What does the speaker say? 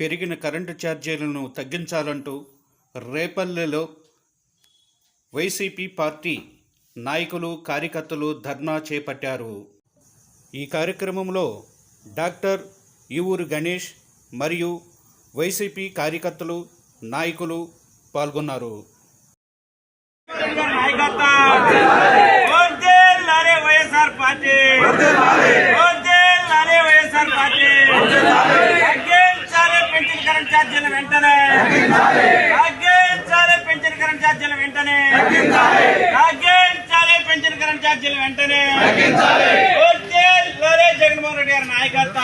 పెరిగిన కరెంటు ఛార్జీలను తగ్గించాలంటూ రేపల్లెలో YCP party నాయకులు కార్యకర్తలు ధర్నా చేపట్టారు. ఈ కార్యక్రమంలో డాక్టర్ ఈవూరు గణేష్ మరియు వైసీపీ కార్యకర్తలు నాయకులు పాల్గొన్నారు. కరెంట్ ఛార్జీలు వెంటనే. తగ్గించాలి పెంచిన కరెంట్ ఛార్జీలు వెంటనే. తగ్గించాలి పెంచిన కరెంట్ ఛార్జీలు వెంటనే. జగన్మోహన్ రెడ్డి గారి నాయకత్వం.